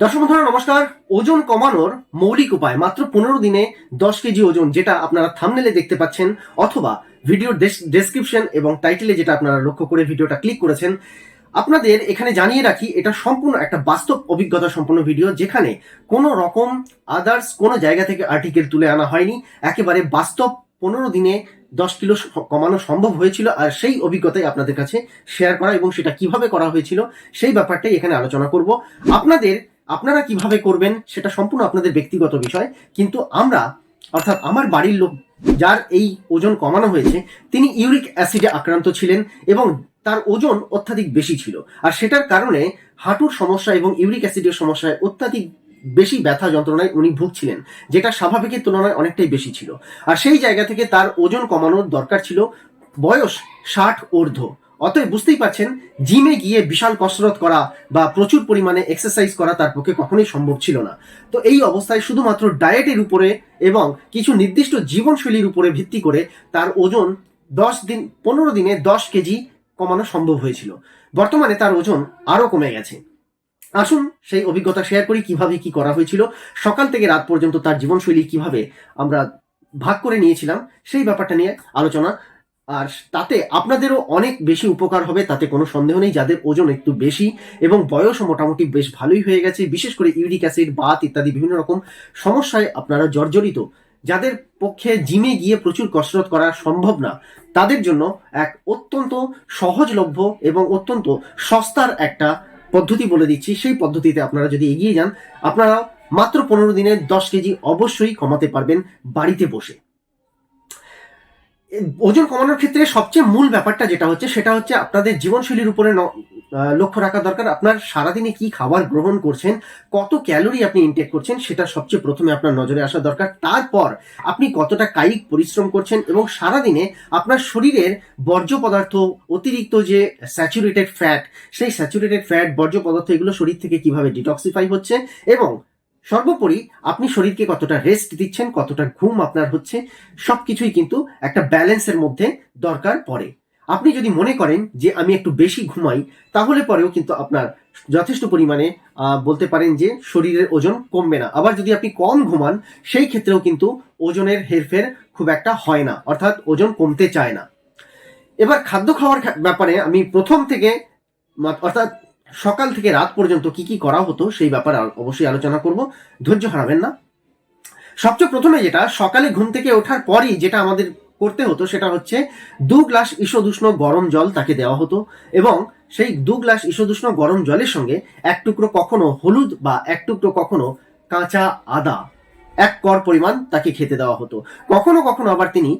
দর্শক বন্ধুরা, নমস্কার। ওজন কমানোর মৌলিক উপায় মাত্র পনেরো দিনে দশ কেজি ওজন যেটা আপনারা থামনেলে দেখতে পাচ্ছেন অথবা ভিডিওর ডেসক্রিপশন এবং টাইটেলে যেটা আপনারা লক্ষ্য করে ভিডিওটা ক্লিক করেছেন। আপনাদের এখানে জানিয়ে রাখি, এটা সম্পূর্ণ একটা বাস্তব অভিজ্ঞতা সম্পন্ন ভিডিও যেখানে কোনো রকম আদার্স কোনো জায়গা থেকে আর্টিকেল তুলে আনা হয়নি। একেবারে বাস্তব পনেরো দিনে দশ কিলো কমানো সম্ভব হয়েছিল আর সেই অভিজ্ঞতাই আপনাদের কাছে শেয়ার করা এবং সেটা কীভাবে করা হয়েছিল সেই ব্যাপারটাই এখানে আলোচনা করব। আপনাদের আপনারা কীভাবে করবেন সেটা সম্পূর্ণ আপনাদের ব্যক্তিগত বিষয়, কিন্তু আমরা, অর্থাৎ আমার বাড়ির লোক যার এই ওজন কমানো হয়েছে, তিনি ইউরিক অ্যাসিডে আক্রান্ত ছিলেন এবং তার ওজন অত্যাধিক বেশি ছিল। আর সেটার কারণে হাঁটুর সমস্যা এবং ইউরিক অ্যাসিডের সমস্যায় অত্যাধিক বেশি ব্যথা যন্ত্রণায় উনি ভুগছিলেন, যেটা স্বাভাবিকের তুলনায় অনেকটাই বেশি ছিল। আর সেই জায়গা থেকে তার ওজন কমানোর দরকার ছিল বয়স ষাট ঊর্ধ্ব। অতএব বুঝতেই পারছেন, জিমে গিয়ে বিশাল কসরত করা বা প্রচুর পরিমাণে এক্সারসাইজ করা তার পক্ষে কখনোই সম্ভব ছিল না। তো এই অবস্থায় শুধুমাত্র ডায়েটের উপরে এবং কিছু নির্দিষ্ট জীবনশৈলীর উপরে ভিত্তি করে তার ওজন দশ দিন, পনেরো দিনে দশ কেজি কমানো সম্ভব হয়েছিল। বর্তমানে তার ওজন আরও কমে গেছে। আসুন সেই অভিজ্ঞতা শেয়ার করি, কীভাবে কি করা হয়েছিল। সকাল থেকে রাত পর্যন্ত তার জীবনশৈলী কীভাবে আমরা ভাগ করে নিয়েছিলাম, সেই ব্যাপারটা নিয়ে আলোচনা আর তাতে আপনাদেরও অনেক বেশি উপকার হবে, তাতে কোনো সন্দেহ নেই, যাদের ওজন একটু বেশি এবং বয়সও মোটামুটি বেশ ভালোই হয়ে গেছে, বিশেষ করে ইউরিক অ্যাসিড, বাত ইত্যাদি বিভিন্ন রকম সমস্যায় আপনারা জর্জরিত। যাদের পক্ষে জিমে গিয়ে প্রচুর কসরত করা সম্ভব না, তাদের জন্য এক অত্যন্ত সহজলভ্য এবং অত্যন্ত সস্তার একটা পদ্ধতি বলে দিচ্ছি। সেই পদ্ধতিতে আপনারা যদি এগিয়ে যান, আপনারা মাত্র পনেরো দিনে দশ কেজি অবশ্যই কমাতে পারবেন বাড়িতে বসে। ওজন কমানোর ক্ষেত্রে সবচেয়ে মূল ব্যাপারটা যেটা হচ্ছে, সেটা হচ্ছে আপনাদের জীবনশৈলীর উপরে লক্ষ্য রাখা দরকার। আপনার সারাদিনে কি খাবার গ্রহণ করছেন, কত ক্যালোরি আপনি ইনটেক করছেন, সেটা সবচেয়ে প্রথমে আপনার নজরে আসা দরকার। তারপর আপনি কতটা কায়িক পরিশ্রম করছেন এবং সারাদিনে আপনার শরীরের বর্জ্য পদার্থ, অতিরিক্ত যে স্যাচুরেটেড ফ্যাট সেই স্যাচুরেটেড ফ্যাট বর্জ্য পদার্থ, এগুলো শরীর থেকে কীভাবে ডিটক্সিফাই হচ্ছে এবং সর্বোপরি আপনি শরীরকে কতটা রেস্ট দিচ্ছেন, কতটা ঘুম আপনার হচ্ছে, সবকিছুই কিন্তু একটা ব্যালেন্সের মধ্যে দরকার পড়ে। আপনি যদি মনে করেন যে আমি একটু বেশি ঘুমাই, তাহলে পরেও কিন্তু আপনার যথেষ্ট পরিমাণে বলতে পারেন যে শরীরের ওজন কমবে না। আবার যদি আপনি কম ঘুমান, সেই ক্ষেত্রেও কিন্তু ওজনের হেরফের খুব একটা হয় না, অর্থাৎ ওজন কমতে চায় না। এবার খাদ্য খাওয়ার ব্যাপারে আমি প্রথম থেকে অর্থাৎ সকাল থেকে রাত পর্যন্ত কি কি করা হতো সেই ব্যাপারে অবশ্যই আলোচনা করব। ধৈর্য হারাবেন না। সবচেয়ে প্রথমে যেটা, সকালে ঘুম থেকে ওঠার পরই যেটা আমাদের করতে হতো সেটা হচ্ছে দু গ্লাস ঈষদুষ্ণ গরম জল তাকে দেওয়া হতো এবং সেই দু গ্লাস ঈষদুষ্ণ গরম জলের সঙ্গে এক টুকরো কখনো হলুদ বা এক টুকরো কখনো কাঁচা আদা, এক কর পরিমাণ তাকে খেতে দেওয়া হতো। কখনো কখনো আবার তিনি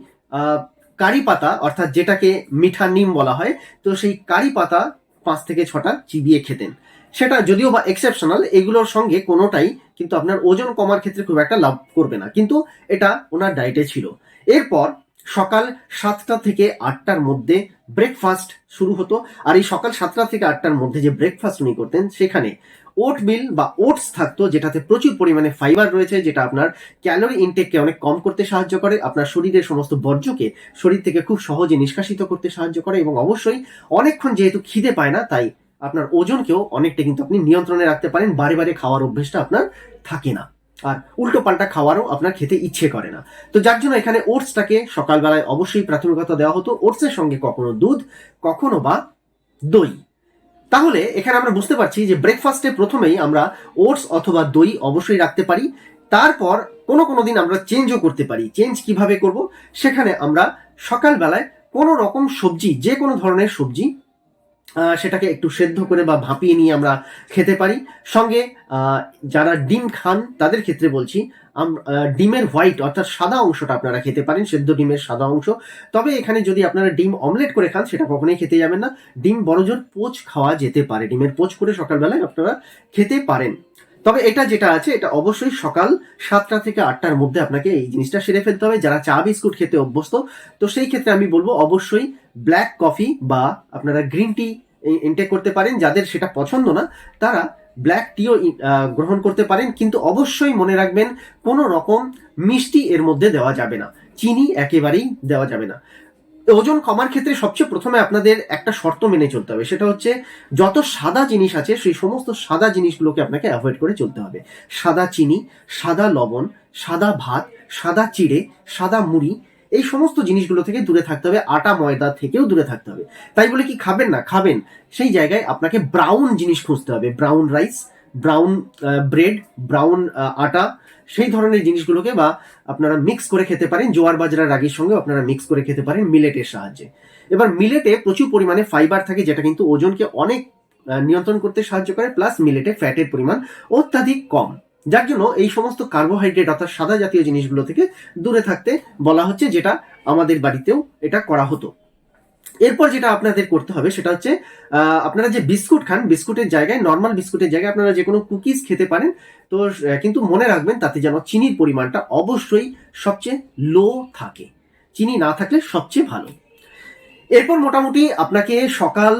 কারি পাতা, অর্থাৎ যেটাকে মিঠা নিম বলা হয়, তো সেই কারি পাতা পাঁচ থেকে ছটা চিবিয়ে খেতেন। সেটা যদিও বা এক্সেপশনাল এগুলোর সঙ্গে কোনোটাই কিন্তু আপনার ওজন কমার ক্ষেত্রে খুব একটা লাভ করবে না। কিন্তু এটা ওনার ডায়েটে ছিল। এরপর সকাল সাতটা থেকে আটটার মধ্যে ব্রেকফাস্ট শুরু হতো। আর এই সকাল সাতটা থেকে আটটার মধ্যে যে ব্রেকফাস্ট উনি করতেন, সেখানে ওট মিল বা ওটস থাকতো, যেটাতে প্রচুর পরিমাণে ফাইবার রয়েছে, যেটা আপনার ক্যালোরি ইনটেককে অনেক কম করতে সাহায্য করে, আপনার শরীরের সমস্ত বর্জ্যকে শরীর থেকে খুব সহজে নিষ্কাশিত করতে সাহায্য করে এবং অবশ্যই অনেকক্ষণ যেহেতু খিদে পায় না, তাই আপনার ওজনকেও অনেকটা কিন্তু আপনি নিয়ন্ত্রণে রাখতে পারেন, বারে বারে খাওয়ার অভ্যেসটা আপনার থাকে না। আর উল্টো পাল্টা খাওয়ারও আপনার খেতে ইচ্ছে করে না। তো যার জন্য এখানে ওটসটাকে সকালবেলায় অবশ্যই প্রাথমিকতা দেওয়া হতো। ওটসের সঙ্গে কখনো দুধ, কখনো বা দই। তাহলে এখানে আমরা বুঝতে পারছি যে ব্রেকফাস্টে প্রথমেই আমরা ওটস অথবা দই অবশ্যই রাখতে পারি। তারপর কোনো কোনো দিন আমরা চেঞ্জও করতে পারি। চেঞ্জ কীভাবে করব? সেখানে আমরা সকালবেলায় কোনো রকম সবজি, যে কোনো ধরনের সবজি সেটাকে একটু সেদ্ধ করে বা ভাপিয়ে নিয়ে আমরা খেতে পারি। সঙ্গে যারা ডিম খান, তাদের ক্ষেত্রে বলছি ডিমের হোয়াইট অর্থাৎ সাদা অংশটা আপনারা খেতে পারেন, সেদ্ধ ডিমের সাদা অংশ। তবে এখানে যদি আপনারা ডিম অমলেট করে খান, সেটা কখনোই খেতে যাবেন না। ডিম বড়জোর পোচ খাওয়া যেতে পারে, ডিমের পোচ করে সকালবেলায় আপনারা খেতে পারেন। তবে এটা যেটা আছে, এটা অবশ্যই সকাল সাতটা থেকে আটটার মধ্যে আপনাকে এই জিনিসটা সেরে ফেলতে হবে। যারা চা বিস্কুট খেতে অভ্যস্ত, তো সেই ক্ষেত্রে আমি বলব অবশ্যই ব্ল্যাক কফি বা আপনারা গ্রিন টি ইনটেক করতে পারেন। যাদের সেটা পছন্দ না, তারা ব্ল্যাক টিও গ্রহণ করতে পারেন। কিন্তু অবশ্যই মনে রাখবেন, কোনো রকম মিষ্টি এর মধ্যে দেওয়া যাবে না। চিনি একেবারেই দেওয়া যাবে না। ওজন কমার ক্ষেত্রে সবচেয়ে প্রথমে আপনাদের একটা শর্ত মেনে চলতে হবে। সেটা হচ্ছে যত সাদা জিনিস আছে, সেই সমস্ত সাদা জিনিসগুলোকে আপনাকে অ্যাভয়েড করে চলতে হবে। সাদা চিনি, সাদা লবণ, সাদা ভাত, সাদা চিড়ে, সাদা মুড়ি, এই সমস্ত জিনিসগুলো থেকে দূরে থাকতে হবে, আটা, ময়দা থেকেও দূরে থাকতে হবে। তাই বলে কি খাবেন না? খাবেন। সেই জায়গায় আপনাকে ব্রাউন জিনিস খুঁজতে হবে brown rice brown bread brown আটা, সেই ধরনের জিনিসগুলোকে বা আপনারা মিক্স করে খেতে পারেন। জোয়ার বাজরা, রাগির সঙ্গে আপনারা মিক্স করে খেতে পারেন মিলেটের সাহায্যে। এবার মিলেটে প্রচুর পরিমাণে ফাইবার থাকে, যেটা কিন্তু ওজনকে অনেক নিয়ন্ত্রণ করতে সাহায্য করে প্লাস মিলেটে ফ্যাটের পরিমাণ অত্যাধিক কম। যার জন্য এই সমস্ত কার্বোহাইড্রেট অর্থাৎ সাদা জাতীয় জিনিসগুলো থেকে দূরে থাকতে বলা হচ্ছে, যেটা আমাদের বাড়িতেও এটা করা হতো। এরপর যেটা আপনাদের করতে হবে সেটা হচ্ছে আপনারা যে বিস্কুট খান, বিস্কুটের জায়গায় নর্মাল বিস্কুটের জায়গায় আপনারা যে কোনো কুকিজ খেতে পারেন। তো কিন্তু মনে রাখবেন তাতে যেন চিনির পরিমাণটা অবশ্যই সবচেয়ে লো থাকে। চিনি না থাকলে সবচেয়ে ভালো। এরপর মোটামুটি আপনাকে সকাল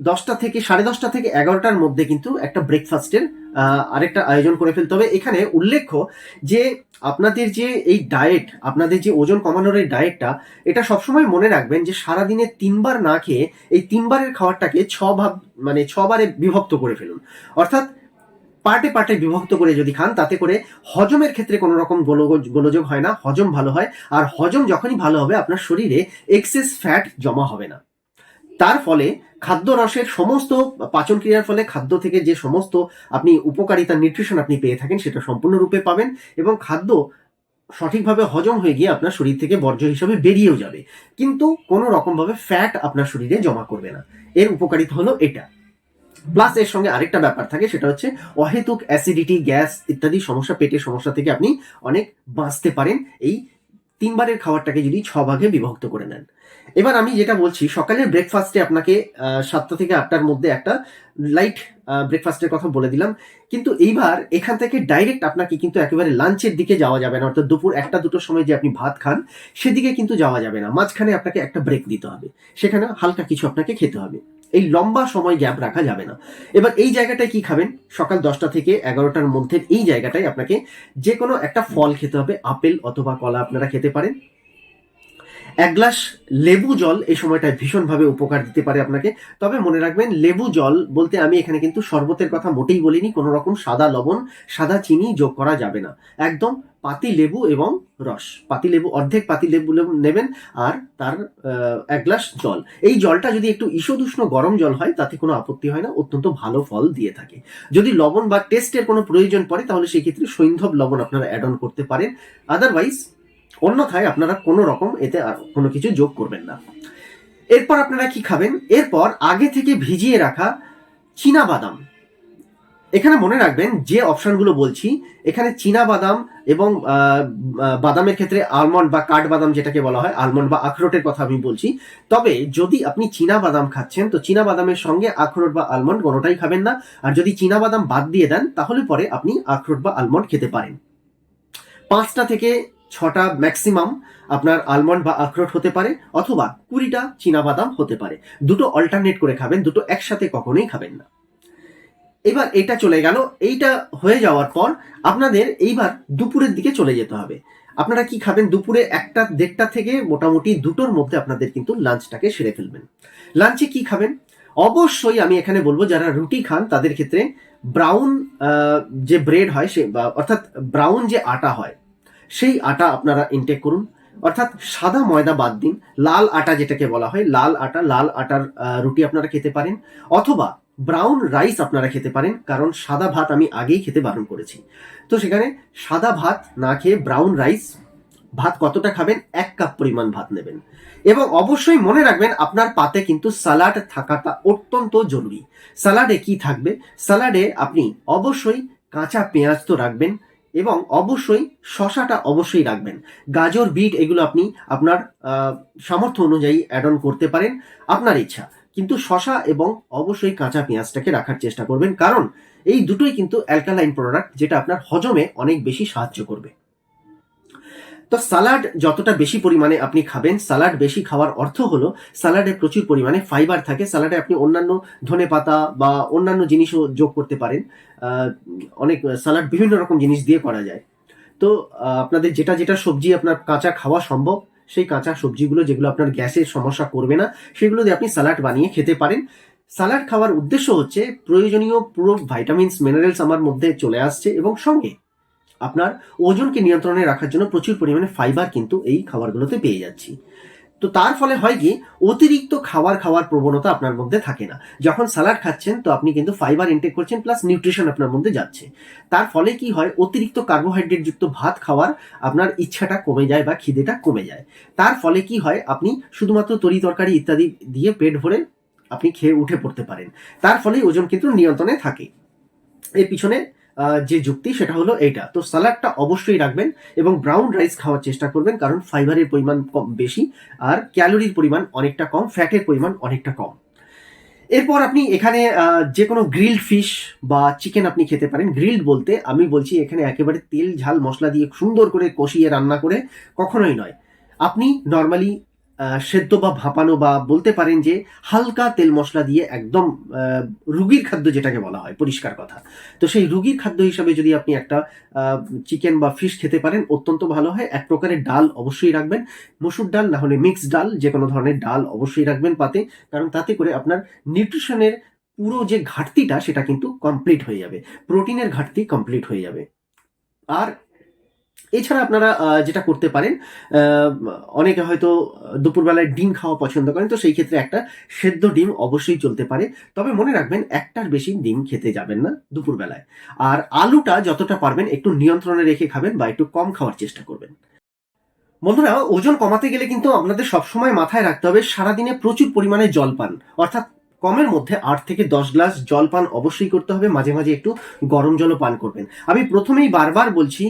দশটা থেকে সাড়ে দশটা থেকে এগারোটার মধ্যে কিন্তু একটা ব্রেকফাস্টের আরেকটা আয়োজন করে ফেলতে হবে। এখানে উল্লেখ্য যে আপনাদের যে এই ডায়েট আপনাদের যে ওজন কমানোর এই ডায়েটটা এটা সবসময় মনে রাখবেন যে সারাদিনে তিনবার না খেয়ে এই তিনবারের খাবারটাকে ছ ভাব মানে ছবারে বিভক্ত করে ফেলুন। অর্থাৎ পার্টে পার্টে বিভক্ত করে যদি খান, তাতে করে হজমের ক্ষেত্রে কোনো রকম গোলযোগ হয় না, হজম ভালো হয়। আর হজম যখনই ভালো হবে, আপনার শরীরে এক্সেস ফ্যাট জমা হবে না। তার ফলে খাদ্য রসের সমস্ত পাচন ক্রিয়ার ফলে খাদ্য থেকে যে সমস্ত আপনি উপকারিতা নিউট্রিশন আপনি পেয়ে থাকেন সেটা সম্পূর্ণরূপে পাবেন এবং খাদ্য সঠিকভাবে হজম হয়ে গিয়ে আপনার শরীর থেকে বর্জ্য হিসাবে বেরিয়েও যাবে। কিন্তু কোনো রকমভাবে ফ্যাট আপনার শরীরে জমা করবে না। এর উপকারিতা হলো এটা। প্লাস এর সঙ্গে আরেকটা ব্যাপার থাকে, সেটা হচ্ছে অহেতুক অ্যাসিডিটি গ্যাস ইত্যাদি সমস্যা, পেটের সমস্যা থেকে আপনি অনেক বাঁচতে পারেন। এই তিনবারের খাবারটাকে যদি ছ ভাগে বিভক্ত করে নেন এবার আমি যেটা বলছি, সকালের ব্রেকফাস্টে আপনাকে সাতটা থেকে আটটার মধ্যে একটা লাইট ব্রেকফাস্টের কথা বলে দিলাম। কিন্তু এইবার এখান থেকে ডাইরেক্ট আপনাকে কিন্তু একেবারে লাঞ্চের দিকে যাওয়া যাবে না। অর্থাৎ দুপুর একটা দুটোর সময় যে আপনি ভাত খান, সেদিকে কিন্তু যাওয়া যাবে না। মাঝখানে আপনাকে একটা ব্রেক দিতে হবে। সেখানে হালকা কিছু আপনাকে খেতে হবে। এই লম্বা সময় গ্যাপ রাখা যাবে না। এবার এই জায়গাটায় কি খাবেন? সকাল দশটা থেকে এগারোটার মধ্যে এই জায়গাটায় আপনাকে যে কোনো একটা ফল খেতে হবে। আপেল অথবা কলা আপনারা খেতে পারেন। এক গ্লাস লেবু জল এই সময়টায় ভীষণভাবে উপকার দিতে পারে আপনাকে। তবে মনে রাখবেন, লেবু জল বলতে আমি এখানে কিন্তু শরবতের কথা মোটেই বলিনি, কোনো রকম সাদা লবণ, সাদা চিনি যোগ করা যাবে না। একদম পাতি লেবু এবং রস। পাতি লেবু, অর্ধেক পাতি লেবু নেবেন আর তার এক গ্লাস জল। এই জলটা যদি একটু ঈষদুষ্ণ গরম জল হয়, তাতে কোনো আপত্তি হয় না, অত্যন্ত ভালো ফল দিয়ে থাকে। যদি লবণ বা টেস্টের কোনো প্রয়োজন পড়ে, তাহলে সেক্ষেত্রে সৈন্ধব লবণ আপনারা অ্যাড অন করতে পারেন। আদারওয়াইজ অন্যথায় আপনারা কোনো রকম এতে আর কোনো কিছু যোগ করবেন না। এরপর আপনারা কি খাবেন? এরপর আগে থেকে ভিজিয়ে রাখা চীনা বাদাম। এখানে মনে রাখবেন, যে অপশানগুলো বলছি, এখানে চীনা বাদাম এবং বাদামের ক্ষেত্রে আলমন্ড বা কাঠ বাদাম যেটাকে বলা হয় আলমন্ড বা আখরোটের কথা আমি বলছি। তবে যদি আপনি চীনা বাদাম খাচ্ছেন, তো চীনা বাদামের সঙ্গে আখরোট বা আলমন্ড কোনোটাই খাবেন না। আর যদি চীনা বাদাম বাদ দিয়ে দেন, তাহলে পরে আপনি আখরোট বা আলমন্ড খেতে পারেন। পাঁচটা থেকে ছটা ম্যাক্সিমাম আপনার আলমন্ড বা আখরোট হতে পারে অথবা কুড়িটা বাদাম হতে পারে। দুটো অল্টারনেট করে খাবেন, দুটো একসাথে কখনোই খাবেন না। এবার এটা চলে গেল, এইটা হয়ে যাওয়ার পর আপনাদের এইবার দুপুরের দিকে চলে যেতে হবে। আপনারা কি খাবেন? দুপুরে একটা, দেড়টা থেকে মোটামুটি দুটোর মধ্যে আপনাদের কিন্তু লাঞ্চটাকে সেরে ফেলবেন। লাঞ্চে কি খাবেন? অবশ্যই আমি এখানে বলব, যারা রুটি খান, তাদের ক্ষেত্রে ব্রাউন যে ব্রেড হয় সে অর্থাৎ ব্রাউন যে আটা হয় সেই আটা আপনারা ইনটেক করুন। অর্থাৎ সাদা ময়দা বাদ দিন। লাল আটা যেটাকে বলা হয়, লাল আটা, লাল আটার রুটি আপনারা খেতে পারেন। অথবা ব্রাউন রাইস আপনারা খেতে পারেন, কারণ সাদা ভাত আমি আগেই খেতে বারণ করেছি। তো সেখানে সাদা ভাত না খেয়ে ব্রাউন রাইস ভাত কতটা খাবেন? এক কাপ পরিমাণ ভাত নেবেন। এবং অবশ্যই মনে রাখবেন, আপনার পাতে কিন্তু সালাড থাকাটা অত্যন্ত জরুরি। সালাডে কি থাকবে? সালাডে আপনি অবশ্যই কাঁচা পেঁয়াজ তো রাখবেন এবং অবশ্যই শশাটা অবশ্যই রাখবেন। গাজর, বিট এগুলো আপনি আপনার সামর্থ্য অনুযায়ী অ্যাড অন করতে পারেন, আপনার ইচ্ছা। কিন্তু শশা এবং অবশ্যই কাঁচা পেঁয়াজটাকে রাখার চেষ্টা করবেন, কারণ এই দুটোই কিন্তু অ্যালকালাইন প্রোডাক্ট যেটা আপনার হজমে অনেক বেশি সাহায্য করবে। তো সালাড যতটা বেশি পরিমাণে আপনি খাবেন, সালাড বেশি খাওয়ার অর্থ হলো সালাডে প্রচুর পরিমাণে ফাইবার থাকে, সালাডে আপনি অন্যান্য ধনে পাতা বা অন্যান্য জিনিসও যোগ করতে পারেন। অনেক সালাড বিভিন্ন রকম জিনিস দিয়ে করা যায়। তো আপনাদের যেটা যেটা সবজি আপনার কাঁচা খাওয়া সম্ভব, সেই কাঁচা সবজিগুলো যেগুলো আপনার গ্যাসের সমস্যা করবে না, সেগুলো দিয়ে আপনি স্যালাড বানিয়ে খেতে পারেন। স্যালাড খাওয়ার উদ্দেশ্য হচ্ছে প্রয়োজনীয় পুরো ভাইটামিনস মিনারেলস আমার মধ্যে চলে আসছে এবং সঙ্গে আপনার ওজনকে নিয়ন্ত্রণে রাখার জন্য প্রচুর পরিমাণে ফাইবার কিন্তু এই খাবারগুলোতে পেয়ে যাচ্ছি। তো তার ফলে হয় কি, অতিরিক্ত খাবার খাওয়ার প্রবণতা আপনার মধ্যে থাকে না। যখন স্যালাড খাচ্ছেন, তো আপনি কিন্তু ফাইবার ইনটেক করছেন প্লাস নিউট্রিশন আপনার মধ্যে যাচ্ছে। তার ফলে কি হয়, অতিরিক্ত কার্বোহাইড্রেট যুক্ত ভাত খাওয়ার আপনার ইচ্ছাটা কমে যায় বা খিদেটা কমে যায়। তার ফলে কি হয়, আপনি শুধুমাত্র তরি তরকারি ইত্যাদি দিয়ে পেট ভরে আপনি খেয়ে উঠে পড়তে পারেন। তার ফলে ওজন কিন্তু নিয়ন্ত্রণে থাকে। এর পিছনে যে যুক্তি, সেটা হলো এইটা। তো স্যালাডটা অবশ্যই রাখবেন এবং ব্রাউন রাইস খাওয়ার চেষ্টা করবেন, কারণ ফাইবারের পরিমাণ কম, বেশি, আর ক্যালোরির পরিমাণ অনেকটা কম, ফ্যাটের পরিমাণ অনেকটা কম। এরপর আপনি এখানে যে কোনো গ্রিলড ফিশ বা চিকেন আপনি খেতে পারেন। গ্রিলড বলতে আমি বলছি এখানে একেবারে তেল, ঝাল, মশলা দিয়ে সুন্দর করে কষিয়ে রান্না করে, কখনোই নয়। আপনি নর্মালি সেদ্ধ বা ভাপানো বা বলতে পারেন যে হালকা তেল মশলা দিয়ে একদম রুগীর খাদ্য যেটাকে বলা হয়, পরিষ্কার কথা। তো সেই রুগীর খাদ্য হিসাবে যদি আপনি একটা চিকেন বা ফিশ খেতে পারেন, অত্যন্ত ভালো হয়। এক প্রকারের ডাল অবশ্যই রাখবেন। মসুর ডাল না হলে মিক্সড ডাল যে কোনো ধরনের ডাল অবশ্যই রাখবেন পাতে, কারণ তাতে করে আপনার নিউট্রিশনের পুরো যে ঘাটতিটা, সেটা কিন্তু কমপ্লিট হয়ে যাবে। প্রোটিনের ঘাটতি কমপ্লিট হয়ে যাবে। আর এছাড়া আপনারা যেটা করতে পারেন অনেকে হয়তো দুপুরবেলায় ডিম খাওয়া পছন্দ করেন, তো সেই ক্ষেত্রে একটা সেদ্ধ ডিম অবশ্যই চলতে পারে। তবে মনে রাখবেন, একটার বেশি ডিম খেতে যাবেন না দুপুরবেলায়। আর আলুটা যতটা পারবেন একটু নিয়ন্ত্রণে রেখে খাবেন বা একটু কম খাওয়ার চেষ্টা করবেন। বন্ধুরা, ওজন কমাতে গেলে কিন্তু আপনাদের সবসময় মাথায় রাখতে হবে, সারাদিনে প্রচুর পরিমাণে জল পান। অর্থাৎ কমের মধ্যে আট থেকে দশ গ্লাস জল পান অবশ্যই করতে হবে, মাঝে মাঝে একটু গরম জলও পান করবেন। আমি প্রথমেই বারবার বলছি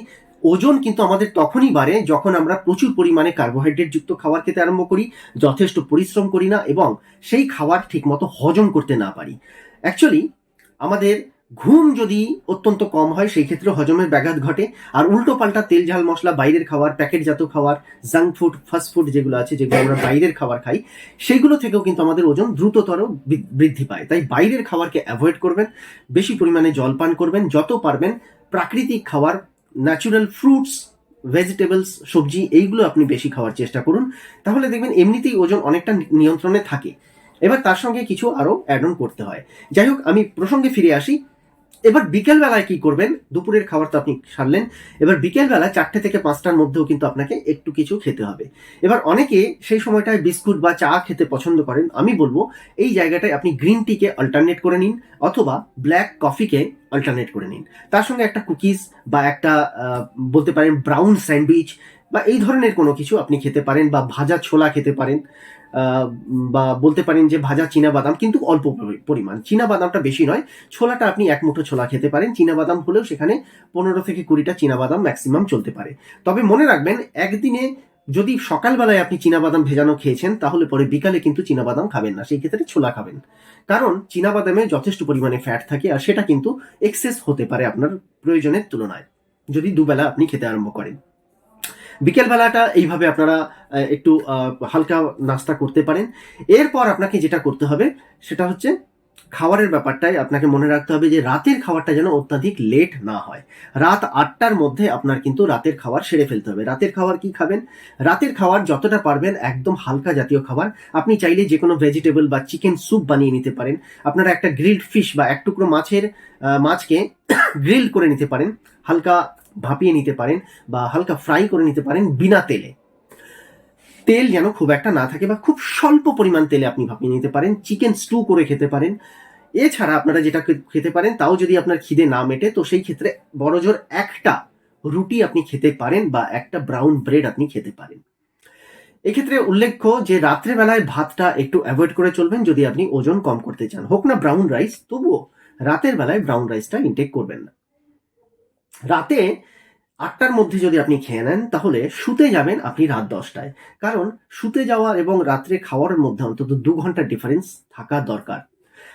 ওজন কিন্তু আমাদের তখনই বাড়ে যখন আমরা প্রচুর পরিমাণে কার্বোহাইড্রেট যুক্ত খাবার খেতে আরম্ভ করি, যথেষ্ট পরিশ্রম করি না এবং সেই খাবার ঠিকমতো হজম করতে না পারি। অ্যাকচুয়ালি আমাদের ঘুম যদি অত্যন্ত কম হয়, সেই ক্ষেত্রে হজমের ব্যাঘাত ঘটে। আর উল্টো পাল্টা তেল, ঝাল, মশলা, বাইরের খাবার, প্যাকেটজাত খাবার জাঙ্ক ফুড ফাস্ট ফুড যেগুলো আছে, যেগুলো আমরা বাইরের খাবার খাই সেইগুলো থেকেও কিন্তু আমাদের ওজন দ্রুততর বৃদ্ধি পায়। তাই বাইরের খাবারকে অ্যাভয়েড করবেন, বেশি পরিমাণে জল পান করবেন, যত পারবেন প্রাকৃতিক খাবার ন্যাচুরাল ফ্রুটস ভেজিটেবলস সবজি, এইগুলো আপনি বেশি খাওয়ার চেষ্টা করুন। তাহলে দেখবেন এমনিতেই ওজন অনেকটা নিয়ন্ত্রণে থাকে। এবার তার সঙ্গে কিছু আরও অ্যাড অন করতে হয়। যাই হোক, আমি প্রসঙ্গে ফিরে আসি। এবার বিকেলবেলায় কি করবেন? দুপুরের খাবার তো আপনি সারলেন। এবার বিকেলবেলা চারটে থেকে পাঁচটার মধ্যেও কিন্তু আপনাকে একটু কিছু খেতে হবে। এবার অনেকে সেই সময়টায় বিস্কুট বা চা খেতে পছন্দ করেন। আমি বলব, এই জায়গাটায় আপনি গ্রিন টিকে অল্টারনেট করে নিন অথবা ব্ল্যাক কফিকে অল্টারনেট করে নিন। তার সঙ্গে একটা কুকিজ বা একটা বলতে পারেন ব্রাউন স্যান্ডউইচ বা এই ধরনের কোনো কিছু আপনি খেতে পারেন বা ভাজা ছোলা খেতে পারেন। বা বলতে পারেন যে ভাজা বাদাম, কিন্তু অল্প পরিমাণ। চীনা বাদামটা বেশি নয়, ছোলাটা আপনি এক মুঠো ছোলা খেতে পারেন। চীনা বাদাম হলেও সেখানে পনেরো থেকে কুড়িটা চীনা বাদাম ম্যাক্সিমাম চলতে পারে। তবে মনে রাখবেন, একদিনে যদি সকালবেলায় আপনি বাদাম ভেজানো খেয়েছেন, তাহলে পরে বিকালে কিন্তু বাদাম খাবেন না, সেই ক্ষেত্রে ছোলা খাবেন। কারণ বাদামে যথেষ্ট পরিমাণে ফ্যাট থাকে, আর সেটা কিন্তু এক্সেস হতে পারে আপনার প্রয়োজনের তুলনায়, যদি দুবেলা আপনি খেতে আরম্ভ করেন। বিকেলবেলাটা এইভাবে আপনারা একটু হালকা নাস্তা করতে পারেন। এরপর আপনাকে যেটা করতে হবে, সেটা হচ্ছে খাবারের ব্যাপারটাই আপনাকে মনে রাখতে হবে যে, রাতের খাবারটা যেন অত্যাধিক লেট না হয়। রাত আটটার মধ্যে আপনার কিন্তু রাতের খাবার সেরে ফেলতে হবে। রাতের খাবার কি খাবেন? রাতের খাবার যতটা পারবেন একদম হালকা জাতীয় খাবার। আপনি চাইলে যে কোনো ভেজিটেবল বা চিকেন স্যুপ বানিয়ে নিতে পারেন। আপনারা একটা গ্রিলড ফিশ বা এক টুকরো মাছের মাছকে গ্রিল করে নিতে পারেন। হালকা ভাপিয়ে নিতে পারেন বা হালকা ফ্রাই করে নিতে পারেন বিনা তেলে। তেল যেন খুব একটা না থাকে বা খুব স্বল্প পরিমাণ তেলে আপনি ভাপিয়ে নিতে পারেন চিকেন স্টু করে খেতে পারেন। এছাড়া আপনারা যেটা খেতে পারেন তাও যদি আপনার খিদে না মেটে, তো সেই ক্ষেত্রে বড় জোর একটা রুটি আপনি খেতে পারেন বা একটা ব্রাউন ব্রেড আপনি খেতে পারেন। এক্ষেত্রে উল্লেখ্য যে রাত্রেবেলায় ভাতটা একটু অ্যাভয়েড করে চলবেন যদি আপনি ওজন কম করতে চান। হোক না ব্রাউন রাইস তবুও রাতের বেলায় ব্রাউন রাইসটা ইনটেক করবেন না। রাতে আটটার মধ্যে যদি আপনি খেয়ে নেন, তাহলে শুতে যাবেন আপনি রাত দশটায়। কারণ শুতে যাওয়া এবং রাত্রে খাওয়ার মধ্যে অন্তত দু ঘণ্টার ডিফারেন্স থাকা দরকার।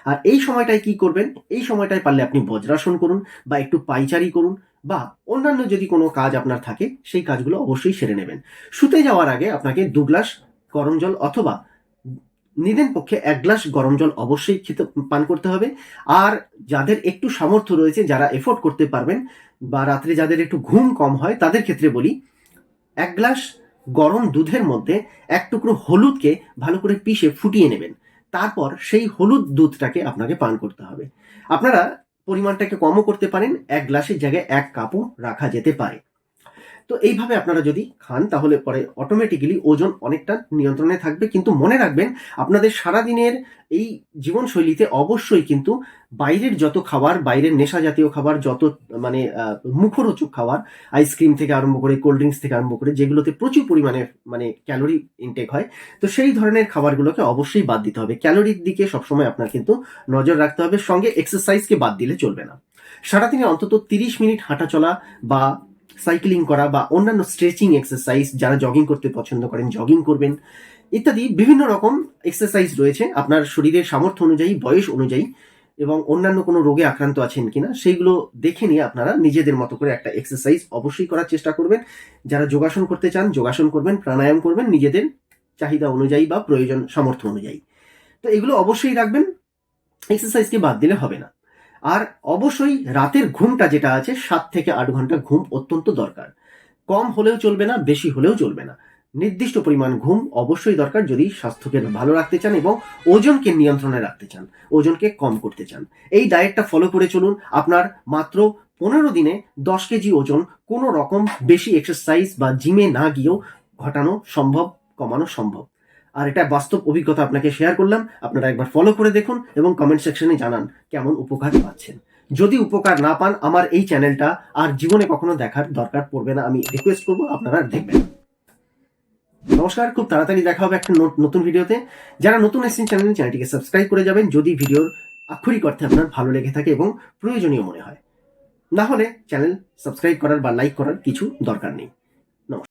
আর এই সময়টায় কি করবেন? এই সময়টায় পারলে আপনি বজ্রাসন করুন বা একটু পাইচারি করুন বা অন্যান্য যদি কোনো কাজ আপনার থাকে, সেই কাজগুলো অবশ্যই সেরে নেবেন। শুতে যাওয়ার আগে আপনাকে দু গ্লাস গরম জল অথবা নিদেন পক্ষে এক গ্লাস গরম জল অবশ্যই খেতে, পান করতে হবে। আর যাদের একটু সামর্থ্য রয়েছে, যারা এফোর্ড করতে পারবেন বা রাত্রে যাদের একটু ঘুম কম হয়, তাদের ক্ষেত্রে বলি, এক গ্লাস গরম দুধের মধ্যে এক টুকরো হলুদকে ভালো করে পিষে ফুটিয়ে নেবেন। তারপর সেই হলুদ দুধটাকে আপনাকে পান করতে হবে। আপনারা পরিমাণটাকে কমও করতে পারেন, এক গ্লাসের জায়গায় এক কাপও রাখা যেতে পারে। তো এইভাবে আপনারা যদি খান, তাহলে পরে অটোমেটিক্যালি ওজন অনেকটা নিয়ন্ত্রণে থাকবে। কিন্তু মনে রাখবেন, আপনাদের সারাদিনের এই জীবনশৈলীতে অবশ্যই কিন্তু বাইরের যত খাবার, বাইরের নেশা জাতীয় খাবার, যত মানে মুখরোচক খাবার আইসক্রিম থেকে আরম্ভ করে কোল্ড ড্রিঙ্কস থেকে আরম্ভ করে যেগুলোতে প্রচুর পরিমাণে মানে ক্যালোরি ইনটেক হয়, তো সেই ধরনের খাবারগুলোকে অবশ্যই বাদ দিতে হবে। ক্যালোরির দিকে সবসময় আপনার কিন্তু নজর রাখতে হবে, সঙ্গে এক্সারসাইজকে বাদ দিলে চলবে না। সারাদিনে অন্তত তিরিশ মিনিট হাঁটা চলা বা সাইক্লিং করা বা অন্যান্য স্ট্রেচিং এক্সারসাইজ যারা জগিং করতে পছন্দ করেন জগিং করবেন, ইত্যাদি বিভিন্ন রকম এক্সারসাইজ রয়েছে আপনার শরীরের সামর্থ্য অনুযায়ী, বয়স অনুযায়ী এবং অন্যান্য কোনো রোগে আক্রান্ত আছেন কিনা সেইগুলো দেখে নিয়ে আপনারা নিজেদের মতো করে একটা এক্সারসাইজ অবশ্যই করার চেষ্টা করবেন। যারা যোগাসন করতে চান, যোগাসন করবেন, প্রাণায়াম করবেন নিজেদের চাহিদা অনুযায়ী বা প্রয়োজন সামর্থ্য অনুযায়ী। তো এগুলো অবশ্যই রাখবেন এক্সারসাইজকে বাদ দিলে হবে না। আর অবশ্যই রাতের ঘুমটা যেটা আছে, সাত থেকে আট ঘণ্টা ঘুম অত্যন্ত দরকার। কম হলেও চলবে না, বেশি হলেও চলবে না। নির্দিষ্ট পরিমাণ ঘুম অবশ্যই দরকার যদি স্বাস্থ্যকে ভালো রাখতে চান এবং ওজনকে নিয়ন্ত্রণে রাখতে চান, ওজনকে কম করতে চান। এই ডায়েটটা ফলো করে চলুন। আপনার মাত্র পনেরো দিনে দশ কেজি ওজন কোনো রকম বেশি এক্সারসাইজ বা জিমে না গিয়েও ঘটানো সম্ভব, কমানো সম্ভব। আর এটা বাস্তব অভিজ্ঞতা আপনাকে শেয়ার করলাম। আপনারা একবার ফলো করে দেখুন এবং কমেন্ট সেকশনে জানান কেমন উপকার পাচ্ছেন। যদি উপকার না পান, আমার এই চ্যানেলটা আর জীবনে কখনো দেখার দরকার পড়বে না। আমি রিকোয়েস্ট করব, আপনারা দেখবেন। নমস্কার, খুব তাড়াতাড়ি দেখা হবে একটা নতুন ভিডিওতে। যারা নতুন এসেছেন চ্যানেল চ্যানেলটিকে সাবস্ক্রাইব করে যাবেন। যদি ভিডিওর আক্ষরিক অর্থে আপনার ভালো লেগে থাকে এবং প্রয়োজনীয় মনে হয়। না হলে চ্যানেল সাবস্ক্রাইব করার বা লাইক করার কিছু দরকার নেই।